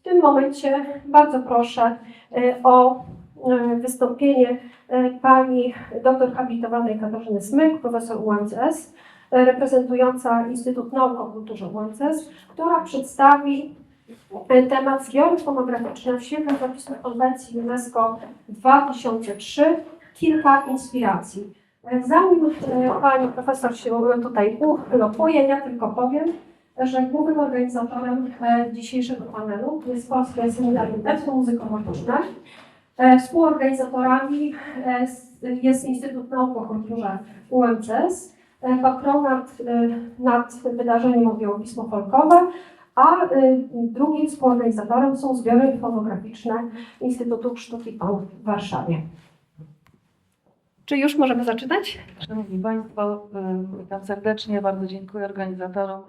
W tym momencie bardzo proszę e, o e, wystąpienie e, pani doktor habilitowanej Katarzyny Smyk, profesor UMCS, reprezentująca Instytut Nauk o Kulturze UMCS, która przedstawi temat zbiory fonograficzne w świetle zapisów konwencji UNESCO 2003, kilka inspiracji. Zanim pani profesor się tutaj ulokuje, ja tylko powiem, że głównym organizatorem e, dzisiejszego panelu jest Polskie Seminarium Etnomuzykowo-Sztuczne. E, Współorganizatorami e, jest Instytut Nauk o Kulturze UMCS. E, Patronat nad wydarzeniem objęło Pismo Folkowe, a drugim współorganizatorem są zbiory fonograficzne Instytutu Sztuki PAN w Warszawie. Czy już możemy zaczynać? Szanowni Państwo, witam serdecznie. Bardzo dziękuję organizatorom,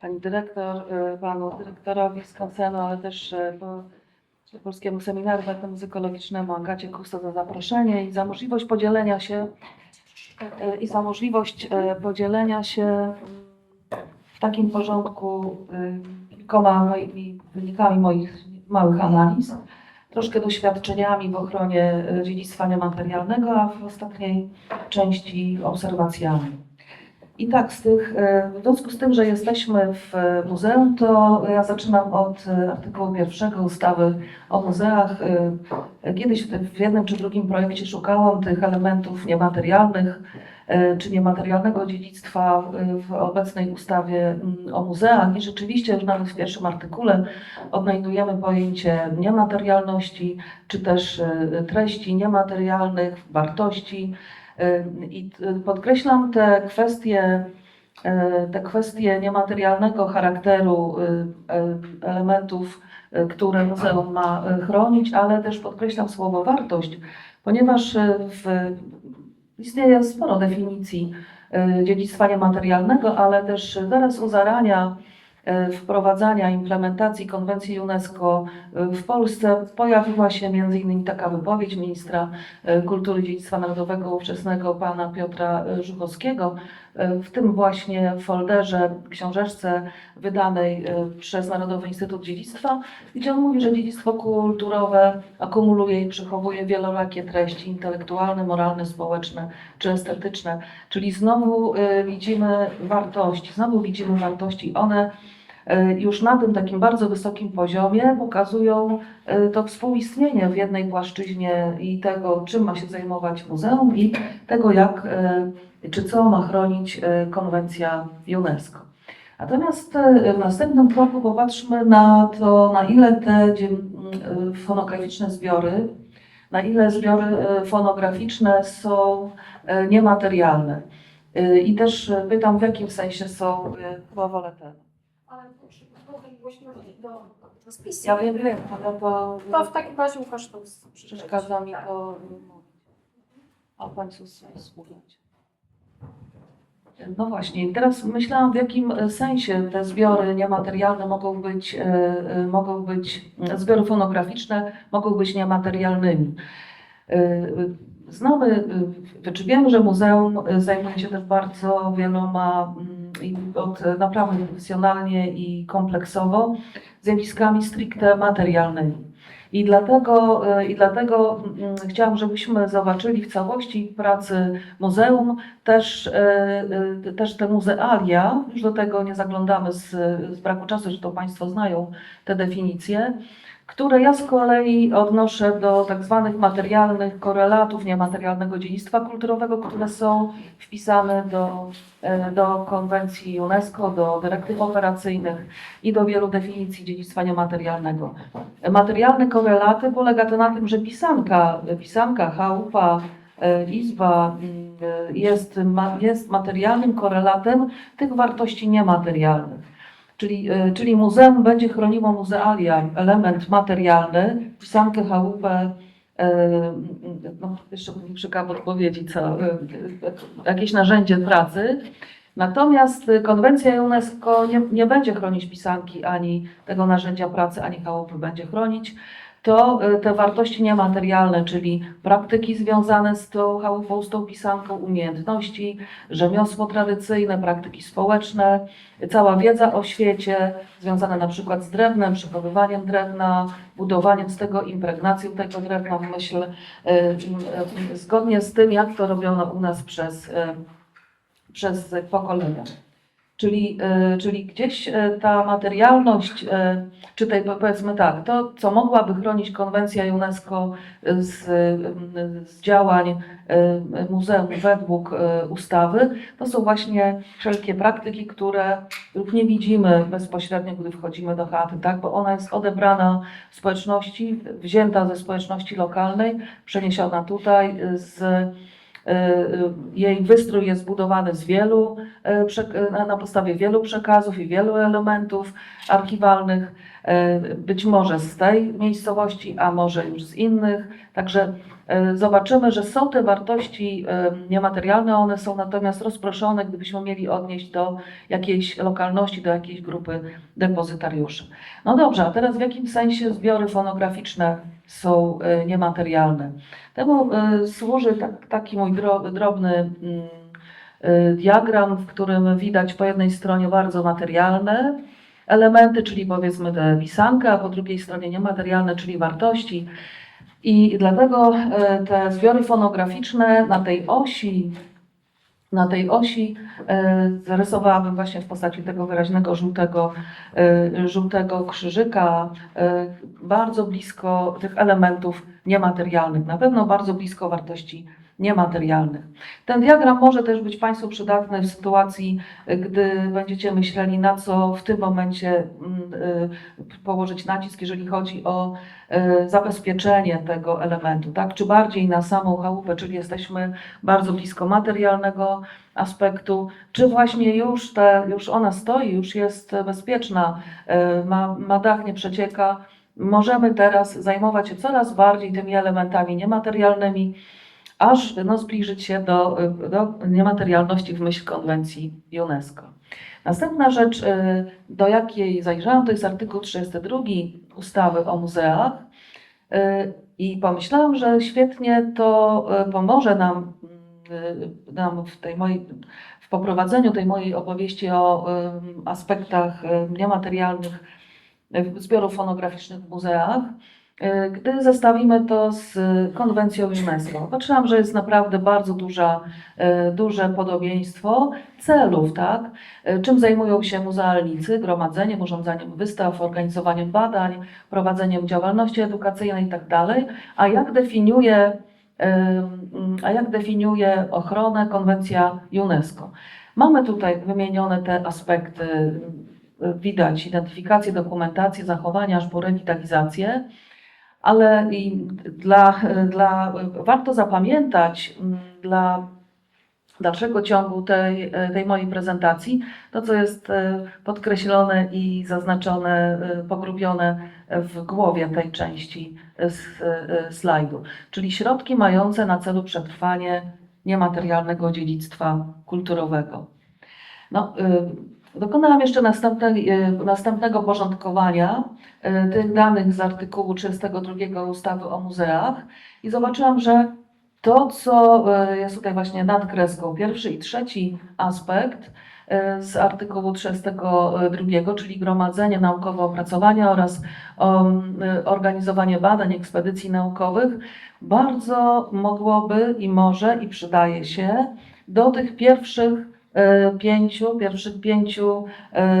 Pani Dyrektor, y, Panu Dyrektorowi z Konsenu, ale też po- Polskiemu Seminarium Etnomuzykologisznemu Agacie Kusto za zaproszenie i za możliwość podzielenia się y, i za możliwość podzielenia się w takim porządku kilkoma moimi wynikami moich małych analiz, troszkę doświadczeniami w ochronie dziedzictwa niematerialnego, a w ostatniej części obserwacjami. I tak, z tych, e, w związku z tym, że jesteśmy w muzeum, to ja zaczynam od e, artykułu pierwszego ustawy o muzeach. E, Kiedyś w jednym czy drugim projekcie szukałam tych elementów niematerialnych czy niematerialnego dziedzictwa w obecnej ustawie mm, o muzeach i rzeczywiście już nawet w pierwszym artykule odnajdujemy pojęcie niematerialności, czy też treści niematerialnych, wartości. I podkreślam te kwestie, y, te kwestie niematerialnego charakteru y, y, elementów, y, które muzeum ma chronić, ale też podkreślam słowo wartość, ponieważ w, istnieje sporo definicji dziedzictwa niematerialnego, ale też zaraz u zarania wprowadzania implementacji konwencji UNESCO y, w Polsce pojawiła się innymi taka wypowiedź ministra e, Kultury i Dziedzictwa Narodowego ówczesnego pana Piotra e, Żuchowskiego, e, w tym właśnie folderze, książeczce wydanej e, przez Narodowy Instytut Dziedzictwa, gdzie on mówi, że dziedzictwo kulturowe akumuluje i przechowuje wielorakie treści intelektualne, moralne, społeczne czy estetyczne. Czyli znowu e, widzimy wartości, znowu widzimy wartości. One e, już na tym takim bardzo wysokim poziomie pokazują e, to współistnienie w jednej płaszczyźnie i tego, czym ma się zajmować muzeum i tego, jak e, czy co ma chronić konwencja UNESCO. Natomiast w następnym kroku popatrzmy na to, na ile te fonograficzne zbiory, na ile zbiory fonograficzne są niematerialne. I też pytam, w jakim sensie są, chyba wolę ten. Ale do, do spisu. Ja wiem, wiem, ale to To w takim razie Łukasz to przeszkadza mi to mówić. A Państwu słuchać. No właśnie, teraz myślałam, w jakim sensie te zbiory niematerialne mogą być, e, e, mogą być, zbiory fonograficzne mogą być niematerialnymi. E, Znamy, e, czy wiemy, że muzeum zajmuje się też bardzo wieloma mm, i od, naprawdę profesjonalnie i kompleksowo zjawiskami stricte materialnymi. I dlatego, e, I dlatego mm, chciałam, żebyśmy zobaczyli w całości pracy muzeum też, e, e, też te muzealia, już do tego nie zaglądamy z, z braku czasu, że to Państwo znają te definicje, które ja z kolei odnoszę do tak zwanych materialnych korelatów niematerialnego dziedzictwa kulturowego, które są wpisane do, e, do konwencji UNESCO, do dyrektyw operacyjnych i do wielu definicji dziedzictwa niematerialnego. Materialne korelaty polega to na tym, że pisanka, pisanka, chałupa, e, izba mm, e, jest, jest materialnym korelatem tych wartości niematerialnych. Czyli, e, czyli muzeum będzie chroniło muzealia, element materialny, pisankę, chałupę, e, no, jeszcze nie szukam odpowiedzi, co, e, jakieś narzędzie pracy. Natomiast konwencja UNESCO nie, nie będzie chronić pisanki ani tego narzędzia pracy, ani chałupy będzie chronić to y, te wartości niematerialne, czyli praktyki związane z tą chałupą, z tą pisanką, umiejętności, rzemiosło tradycyjne, praktyki społeczne, cała wiedza o świecie związana na przykład z drewnem, przechowywaniem drewna, budowaniem z tego, impregnacją tego drewna myśl, y, zgodnie z tym, jak to robiono u nas przez, y, przez pokolenia. Czyli, y, czyli gdzieś y, ta materialność, y, czy tej, powiedzmy tak, to co mogłaby chronić konwencja UNESCO z, z działań muzeum według ustawy, to są właśnie wszelkie praktyki, które lub nie widzimy bezpośrednio, gdy wchodzimy do chaty, tak? bo ona jest odebrana społeczności, wzięta ze społeczności lokalnej, przeniesiona tutaj z jej wystrój jest zbudowany z wielu, przek- na- podstawie wielu przekazów i wielu elementów archiwalnych, być może z tej miejscowości, a może już z innych. Także zobaczymy, że są te wartości y, niematerialne, one są natomiast rozproszone, gdybyśmy mieli odnieść do jakiejś lokalności, do jakiejś grupy depozytariuszy. No dobrze, a teraz w jakim sensie zbiory fonograficzne są y, niematerialne? Temu służy tak, taki mój dro, drobny mm, diagram, w którym widać po jednej stronie bardzo materialne elementy, czyli powiedzmy tę pisankę, a po drugiej stronie niematerialne, czyli wartości. I dlatego y, te zbiory fonograficzne na tej osi, na tej osi y, zarysowałabym właśnie w postaci tego wyraźnego żółtego, y, żółtego krzyżyka, bardzo blisko tych elementów niematerialnych, na pewno bardzo blisko wartości niematerialnych. Ten diagram może też być Państwu przydatny w sytuacji, gdy będziecie myśleli, na co w tym momencie mm, y, położyć nacisk, jeżeli chodzi o y, zabezpieczenie tego elementu, tak? Czy bardziej na samą chałupę, czyli jesteśmy bardzo blisko materialnego aspektu, czy właśnie już, te, już ona stoi, już jest bezpieczna, y, ma, ma dach, nie przecieka, możemy teraz zajmować się coraz bardziej tymi elementami niematerialnymi, aż no, zbliżyć się do, do niematerialności w myśl konwencji UNESCO. Następna rzecz, y, do jakiej zajrzałam, to jest artykuł 32 ustawy o muzeach y, i pomyślałam, że świetnie to y, pomoże nam, nam w, tej mojej, w poprowadzeniu tej mojej opowieści o aspektach niematerialnych zbiorów fonograficznych w muzeach, gdy zestawimy to z konwencją UNESCO. Patrzyłam, że jest naprawdę bardzo duża, y, duże podobieństwo celów, tak? Y, Czym zajmują się muzealnicy? Gromadzeniem, urządzaniem wystaw, organizowaniem badań, prowadzeniem działalności edukacyjnej itd. A jak definiuje, ym, a jak definiuje ochronę konwencja UNESCO? Mamy tutaj wymienione te aspekty, y, widać identyfikację, dokumentację, zachowania, aż po rewitalizację, ale i dla, dla, warto zapamiętać mm, dla dalszego ciągu tej, tej mojej prezentacji, to co jest e, podkreślone i zaznaczone, e, pogrubione w głowie tej części e, slajdu, czyli środki mające na celu przetrwanie niematerialnego dziedzictwa kulturowego. No, y, dokonałam jeszcze następnej, y, następnego porządkowania y, tych danych z artykułu 32 ustawy o muzeach i zobaczyłam, że to, co y, jest tutaj właśnie nad kreską, pierwszy i trzeci aspekt z artykułu 32, czyli gromadzenie naukowe opracowania oraz um, organizowanie badań, ekspedycji naukowych, bardzo mogłoby i może i przydaje się do tych pierwszych pięciu, pierwszych pięciu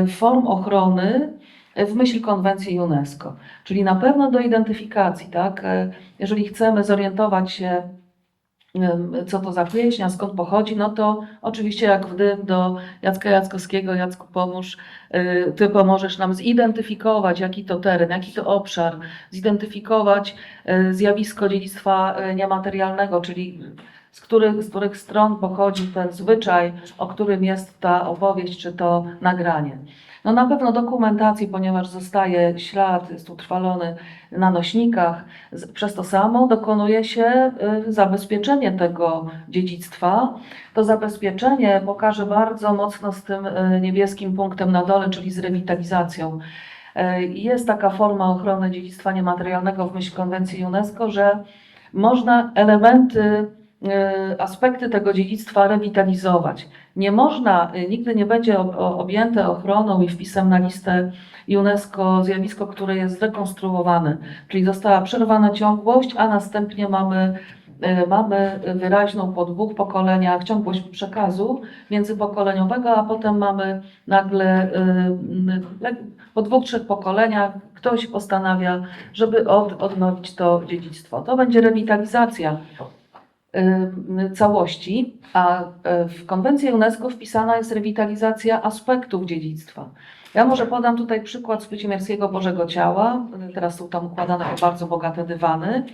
y, form ochrony w myśl konwencji UNESCO. Czyli na pewno do identyfikacji, tak? Y, Jeżeli chcemy zorientować się, co to za pieśń, a skąd pochodzi, no to oczywiście jak w dym do Jacka Jackowskiego, Jacku pomóż, ty pomożesz nam zidentyfikować, jaki to teren, jaki to obszar, zidentyfikować zjawisko dziedzictwa niematerialnego, czyli z których, z których stron pochodzi ten zwyczaj, o którym jest ta opowieść czy to nagranie. No na pewno dokumentacji, ponieważ zostaje ślad, jest utrwalony na nośnikach. Przez to samo dokonuje się y, zabezpieczenie tego dziedzictwa. To zabezpieczenie pokaże bardzo mocno z tym y, niebieskim punktem na dole, czyli z rewitalizacją. E, Jest taka forma ochrony dziedzictwa niematerialnego w myśl konwencji UNESCO, że można elementy, aspekty tego dziedzictwa rewitalizować. Nie można, e, nigdy nie będzie objęte ochroną i wpisem na listę UNESCO zjawisko, które jest zrekonstruowane, czyli została przerwana ciągłość, a następnie mamy, e, mamy wyraźną po dwóch pokoleniach ciągłość przekazu międzypokoleniowego, a potem mamy nagle po dwóch, trzech pokoleniach ktoś postanawia, żeby od, odnowić to dziedzictwo. To będzie rewitalizacja y, całości, a y, w konwencji UNESCO wpisana jest rewitalizacja aspektów dziedzictwa. Ja może podam tutaj przykład z Pycimierskiego Bożego Ciała. Teraz są tam układane bardzo bogate dywany,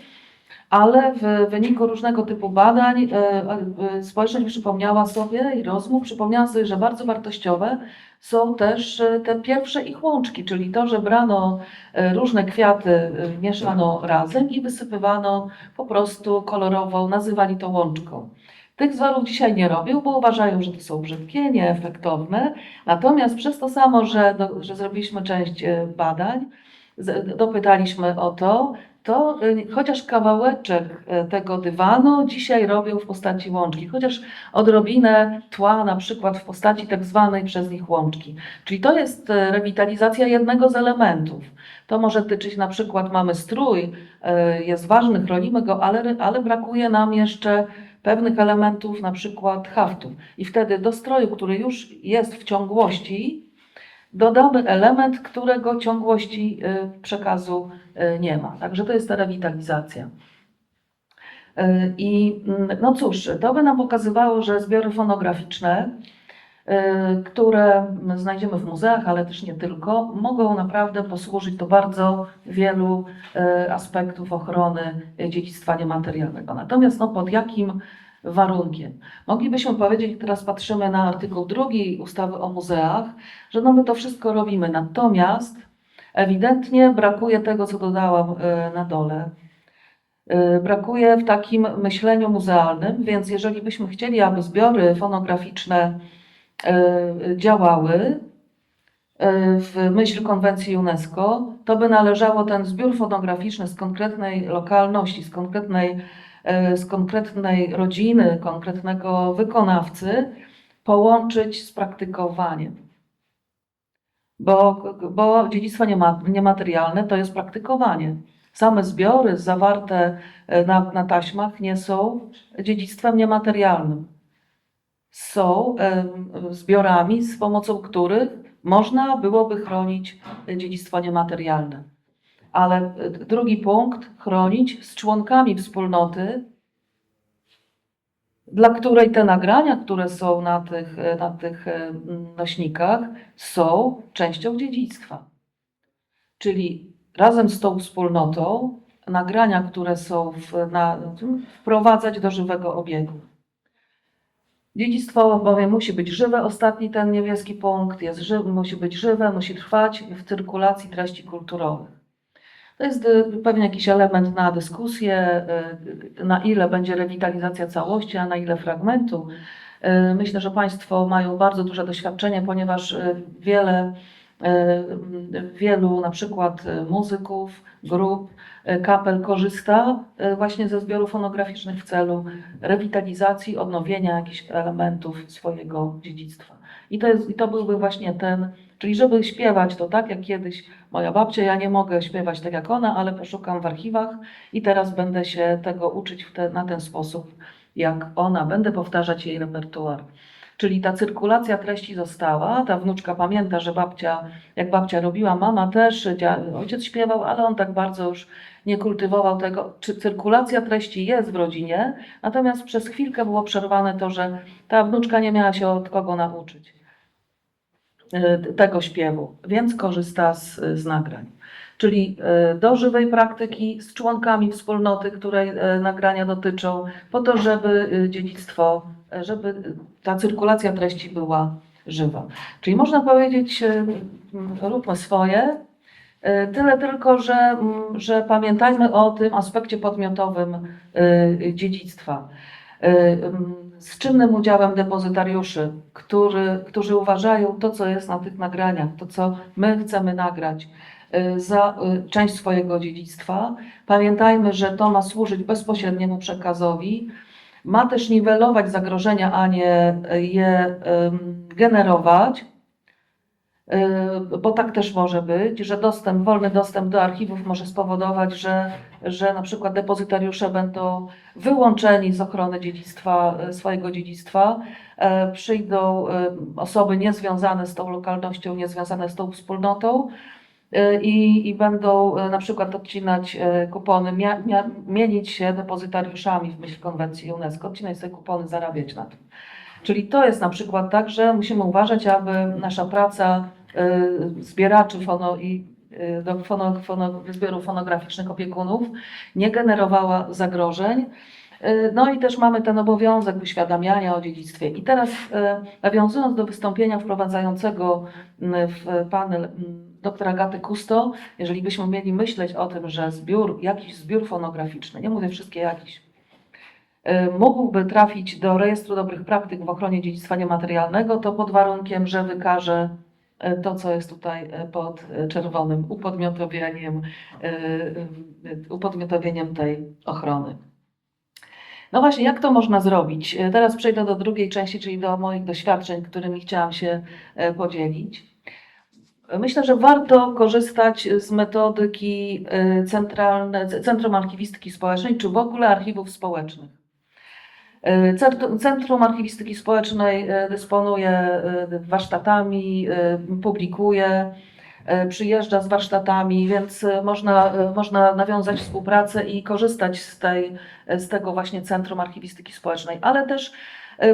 ale w wyniku różnego typu badań y, y, społeczność przypomniała sobie i rozmów przypomniała sobie, że bardzo wartościowe są też te pierwsze ich łączki, czyli to, że brano różne kwiaty, mieszano razem i wysypywano po prostu kolorową, nazywali to łączką. Tych wzorów dzisiaj nie robią, bo uważają, że to są brzydkie, nieefektowne. Natomiast przez to samo, że, że zrobiliśmy część badań, dopytaliśmy o to, to y, chociaż kawałeczek y, tego dywanu dzisiaj robią w postaci łączki, chociaż odrobinę tła na przykład w postaci tak zwanej przez nich łączki. Czyli to jest y, rewitalizacja jednego z elementów. To może tyczyć na przykład mamy strój, jest ważny, chronimy go, ale, ale brakuje nam jeszcze pewnych elementów, na przykład haftów. I wtedy do stroju, który już jest w ciągłości, dodamy element, którego ciągłości y, przekazu y, nie ma. Także to jest ta rewitalizacja. Y, I mm, no cóż, to by nam pokazywało, że zbiory fonograficzne, które znajdziemy w muzeach, ale też nie tylko, mogą naprawdę posłużyć do bardzo wielu aspektów ochrony dziedzictwa niematerialnego. Natomiast no, pod jakim warunkiem? Moglibyśmy powiedzieć, teraz patrzymy na artykuł drugi ustawy o muzeach, że no my to wszystko robimy, natomiast ewidentnie brakuje tego, co dodałam y, na dole. Y, Brakuje w takim myśleniu muzealnym, więc jeżeli byśmy chcieli, aby zbiory fonograficzne y, działały w myśl konwencji UNESCO, to by należało ten zbiór fonograficzny z konkretnej lokalności, z konkretnej, z konkretnej rodziny, konkretnego wykonawcy połączyć z praktykowaniem. Bo, bo dziedzictwo niema- niematerialne to jest praktykowanie. Same zbiory zawarte e, na, na taśmach nie są dziedzictwem niematerialnym. Są em, zbiorami, z pomocą których można byłoby chronić dziedzictwo niematerialne. Ale drugi punkt, chronić z członkami wspólnoty, dla której te nagrania, które są na tych, na tych e, nośnikach, są częścią dziedzictwa. Czyli razem z tą wspólnotą nagrania, które są w, na, wprowadzać do żywego obiegu. Dziedzictwo bowiem musi być żywe, ostatni ten niebieski punkt jest ży, musi być żywe, musi trwać w cyrkulacji treści kulturowych. To jest y, pewnie jakiś element na dyskusję, y, na ile będzie rewitalizacja całości, a na ile fragmentu. Y, Myślę, że Państwo mają bardzo duże doświadczenie, ponieważ wiele, wielu na przykład muzyków, grup, kapel korzysta właśnie ze zbiorów fonograficznych w celu rewitalizacji, odnowienia jakichś elementów swojego dziedzictwa. I to, jest, I to byłby właśnie ten, czyli żeby śpiewać to tak jak kiedyś moja babcia, ja nie mogę śpiewać tak jak ona, ale poszukam w archiwach i teraz będę się tego uczyć te, na ten sposób, jak ona, będę powtarzać jej repertuar. Czyli ta cyrkulacja treści została, ta wnuczka pamięta, że babcia, jak babcia robiła, mama też, ojciec śpiewał, ale on tak bardzo już nie kultywował tego. Czy cyrkulacja treści jest w rodzinie, natomiast przez chwilkę było przerwane to, że ta wnuczka nie miała się od kogo nauczyć tego śpiewu, więc korzysta z, z nagrań. Czyli y, do żywej praktyki z członkami wspólnoty, której y, nagrania dotyczą, po to, żeby y, dziedzictwo, y, żeby y, ta cyrkulacja treści była żywa. Czyli można powiedzieć, y, mm, róbmy swoje, y, tyle tylko, że, mm, że pamiętajmy o tym aspekcie podmiotowym y, dziedzictwa. Z czynnym udziałem depozytariuszy, który, którzy uważają to, co jest na tych nagraniach, to, co my chcemy nagrać, y, za y, część swojego dziedzictwa. Pamiętajmy, że to ma służyć bezpośredniemu przekazowi, ma też niwelować zagrożenia, a nie je ym, generować. Y, Bo tak też może być, że dostęp, wolny dostęp do archiwów może spowodować, że, że na przykład depozytariusze będą wyłączeni z ochrony dziedzictwa, y, swojego dziedzictwa. E, Przyjdą y, osoby niezwiązane z tą lokalnością, niezwiązane z tą wspólnotą i, i będą na przykład odcinać kupony, mia, mia, mienić się depozytariuszami w myśl konwencji UNESCO, odcinać sobie kupony, zarabiać na tym. Czyli to jest na przykład tak, że musimy uważać, aby nasza praca zbieraczy fono i do fono, fono, zbiorów fonograficznych opiekunów nie generowała zagrożeń. Y, No i też mamy ten obowiązek uświadamiania o dziedzictwie. I teraz y, nawiązując do wystąpienia wprowadzającego y, w panel y, doktora Agaty Kusto, jeżeli byśmy mieli myśleć o tym, że zbiór, jakiś zbiór fonograficzny, nie mówię wszystkie jakiś, y, mógłby trafić do rejestru dobrych praktyk w ochronie dziedzictwa niematerialnego, to pod warunkiem, że wykaże y, to, co jest tutaj y, pod y, czerwonym upodmiotowieniem, upodmiotowieniem tej ochrony. No właśnie, jak to można zrobić? Teraz przejdę do drugiej części, czyli do moich doświadczeń, którymi chciałam się podzielić. Myślę, że warto korzystać z metodyki centralne, Centrum Archiwistyki Społecznej, czy w ogóle archiwów społecznych. Centrum- Archiwistyki Społecznej y, dysponuje y, warsztatami, y, publikuje, przyjeżdża z warsztatami, więc można, można nawiązać współpracę i korzystać z, tej, z tego właśnie Centrum Archiwistyki Społecznej, ale też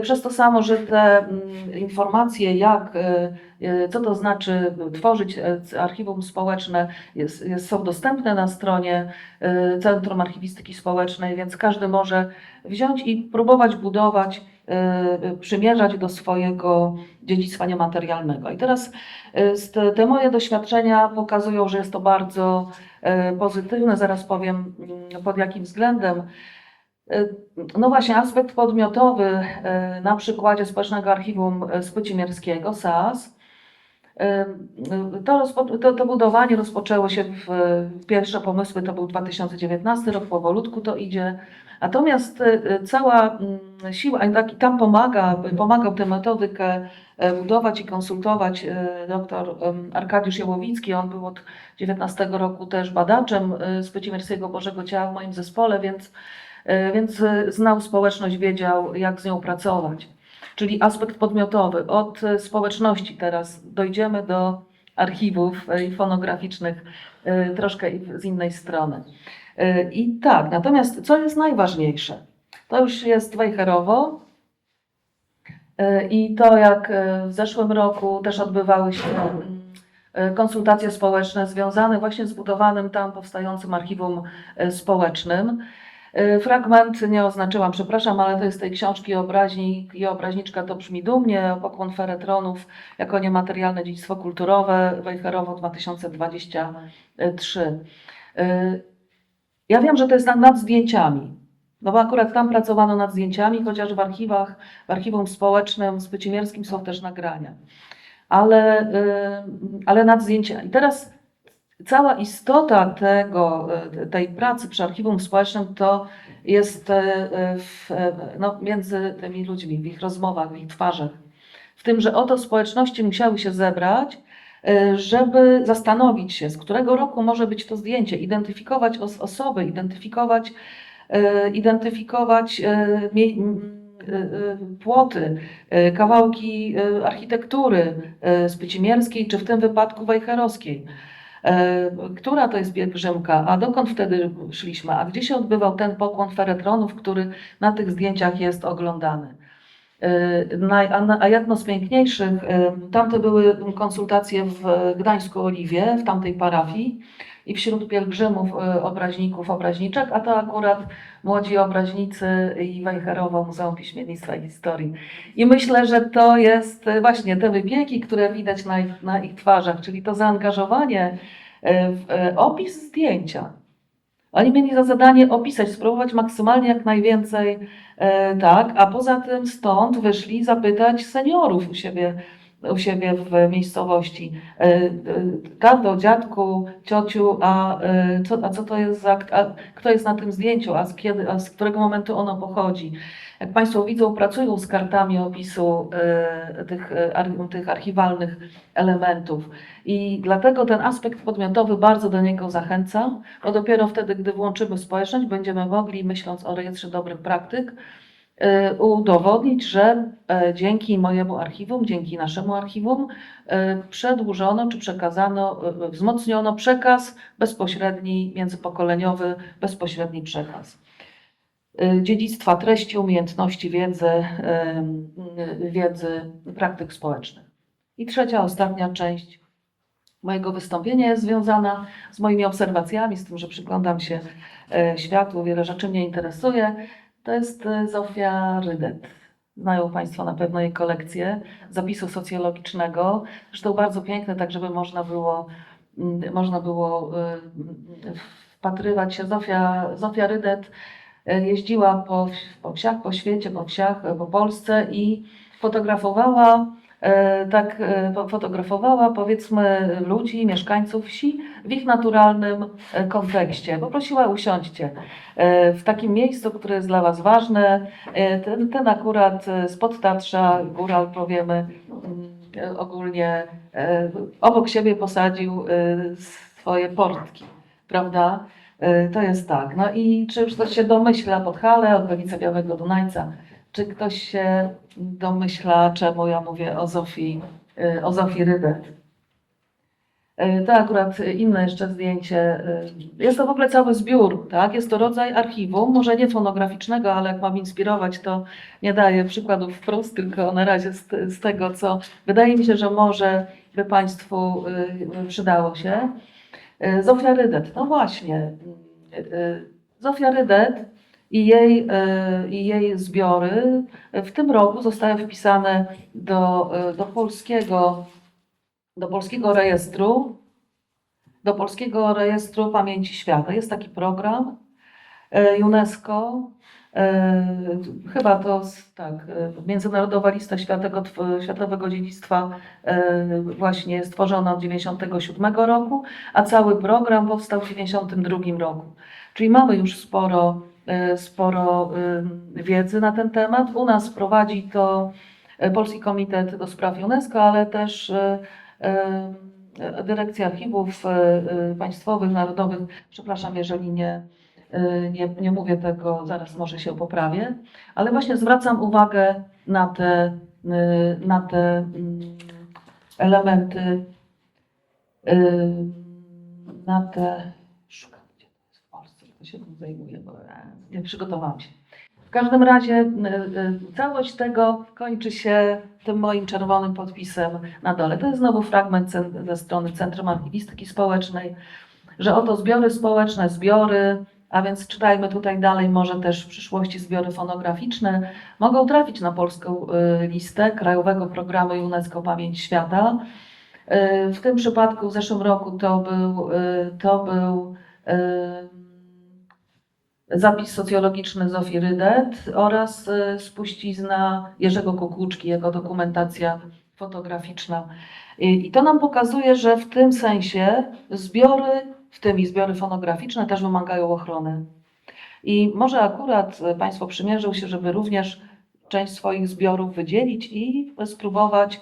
przez to samo, że te mm, informacje, jak, y, y, co to znaczy tworzyć archiwum społeczne, jest, jest, są dostępne na stronie Centrum Archiwistyki Społecznej, więc każdy może wziąć i próbować budować, przymierzać do swojego dziedzictwa niematerialnego. I teraz te, moje doświadczenia pokazują, że jest to bardzo pozytywne. Zaraz powiem mm, pod jakim względem. Y, No właśnie, aspekt podmiotowy y, na przykładzie Społecznego Archiwum Spycimierskiego, SAS. Y, y, To, to, to budowanie rozpoczęło się w, pierwsze pomysły, to był 2019 rok, powolutku to idzie. Natomiast y, y, cała mm, siła, i tam pomaga, pomagał tę metodykę budować i konsultować dr Arkadiusz Jałowicki. On był od 19 roku też badaczem e, z Pycimierskiego Bożego Ciała w moim zespole, więc, więc e, znał społeczność, wiedział jak z nią pracować. Czyli aspekt podmiotowy. Od e, społeczności teraz dojdziemy do archiwów e, fonograficznych e, troszkę z innej strony. E, I tak, natomiast co jest najważniejsze? To już jest Wejherowo. E, I to jak e, w zeszłym roku też odbywały się mm, e, konsultacje społeczne związane właśnie z budowanym tam powstającym archiwum e, społecznym. E, Fragment nie oznaczyłam, przepraszam, ale to jest tej książki Obraźnik i Obraźniczka to brzmi dumnie, pokłon feretronów jako niematerialne dziedzictwo kulturowe, Wejherowo 2023. E, Ja wiem, że to jest nad, zdjęciami, no bo akurat tam pracowano nad zdjęciami, chociaż w archiwach, w archiwum społecznym w Spycimierskim są też nagrania. Ale, y, ale nad zdjęciami. Teraz cała istota tego, y, tej pracy przy archiwum społecznym to jest y, w, y, no, między tymi ludźmi, w ich rozmowach, w ich twarzach. W tym, że oto społeczności musiały się zebrać, żeby zastanowić się, z którego roku może być to zdjęcie, identyfikować os- osoby, identyfikować e, identyfikować e, e, e, płoty, e, kawałki e, architektury e, spycimierskiej, czy w tym wypadku wejherowskiej. E, Która to jest pielgrzymka, a dokąd wtedy szliśmy, a gdzie się odbywał ten pokłon feretronów, który na tych zdjęciach jest oglądany. E, a jedno z piękniejszych, e, tamte były konsultacje w Gdańsku Oliwie, w tamtej parafii i wśród pielgrzymów, e, obraźników, obraźniczek, a to akurat młodzi obraźnicy i Wejherowo Muzeum Piśmiennictwa i Historii. I myślę, że to jest e, właśnie te wypieki, które widać na ich, na ich twarzach, czyli to zaangażowanie e, w opis zdjęcia. Oni mieli za zadanie opisać, spróbować maksymalnie jak najwięcej, tak, a poza tym stąd wyszli zapytać seniorów u siebie, u siebie w miejscowości. E, e, Tato, dziadku, ciociu, a, e, co, a co to jest za, a kto jest na tym zdjęciu, a z, kiedy, a z którego momentu ono pochodzi. Jak Państwo widzą, pracują z kartami opisu e, tych, e, tych archiwalnych elementów. I dlatego ten aspekt podmiotowy bardzo do niego zachęcam, bo dopiero wtedy, gdy włączymy społeczność, będziemy mogli, myśląc o rejestrze dobrych praktyk, udowodnić, że e, dzięki mojemu archiwum, dzięki naszemu archiwum e, przedłużono czy przekazano, e, wzmocniono przekaz bezpośredni, międzypokoleniowy, bezpośredni przekaz. Dziedzictwa treści, umiejętności, wiedzy, wiedzy, praktyk społecznych. I trzecia, ostatnia część mojego wystąpienia jest związana z moimi obserwacjami, z tym, że przyglądam się światu, wiele rzeczy mnie interesuje. To jest e, Zofia Rydet. Znają Państwo na pewno jej kolekcję zapisu socjologicznego. Zresztą bardzo piękne, tak żeby można było, można było e, wpatrywać się. Zofia, Zofia Rydet e, jeździła po, po wsiach, po świecie, po wsiach, po Polsce i fotografowała tak e, fo- fotografowała powiedzmy ludzi, mieszkańców wsi w ich naturalnym e, kontekście. Poprosiła usiądźcie e, w takim miejscu, które jest dla Was ważne. E, Ten, ten akurat e, spod Tatrza, góral powiemy mm, e, ogólnie, e, obok siebie posadził e, swoje portki, prawda? E, To jest tak. No i czy już ktoś się domyśla Podhale, okolice Białego Dunajca, czy ktoś się domyśla, czemu ja mówię o Zofii, y, o Zofii Rydet? Y, To akurat inne jeszcze zdjęcie. y, Jest to w ogóle cały zbiór, tak? Jest to rodzaj archiwum, może nie fonograficznego, ale jak mam inspirować, to nie daję przykładów wprost, tylko na razie z, z tego, co wydaje mi się, że może by Państwu przydało się. Zofia Rydet, no właśnie. Zofia Rydet i jej, y, i jej zbiory w tym roku zostały wpisane do, y, do polskiego, do polskiego rejestru, do polskiego rejestru pamięci świata. Jest taki program y, UNESCO. Chyba to tak, Międzynarodowa Lista Światowego, Tw- Światowego Dziedzictwa właśnie stworzona od 1997 roku, a cały program powstał w 1992 roku. Czyli mamy już sporo, e, sporo y, wiedzy na ten temat. U nas prowadzi to e, Polski Komitet do Spraw UNESCO, ale też Dyrekcja Archiwów Państwowych, Narodowych. Przepraszam, jeżeli nie, nie, nie mówię tego, zaraz może się poprawię. Ale właśnie zwracam uwagę na te, na te mm, elementy, na te Szukam, gdzie to jest w Polsce, kto się tym zajmuje, bo ja nie przygotowałam się. W każdym razie y, y, całość tego kończy się tym moim czerwonym podpisem na dole. To jest znowu fragment ze strony Centrum Archiwistyki Społecznej, że oto zbiory społeczne, zbiory, a więc czytajmy tutaj dalej, może też w przyszłości zbiory fonograficzne, mogą trafić na polską listę Krajowego Programu UNESCO Pamięć Świata. W tym przypadku w zeszłym roku to był, to był zapis socjologiczny Zofii Rydet oraz y, spuścizna Jerzego Kukuczki, jego dokumentacja fotograficzna. I to nam pokazuje, że w tym sensie zbiory, w tym i zbiory fonograficzne, też wymagają ochrony. I może akurat y, Państwo przymierzą się, żeby również część swoich zbiorów wydzielić i spróbować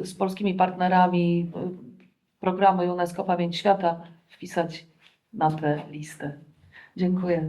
y, z polskimi partnerami programu UNESCO Pamięć Świata wpisać na tę listę. 真亏呀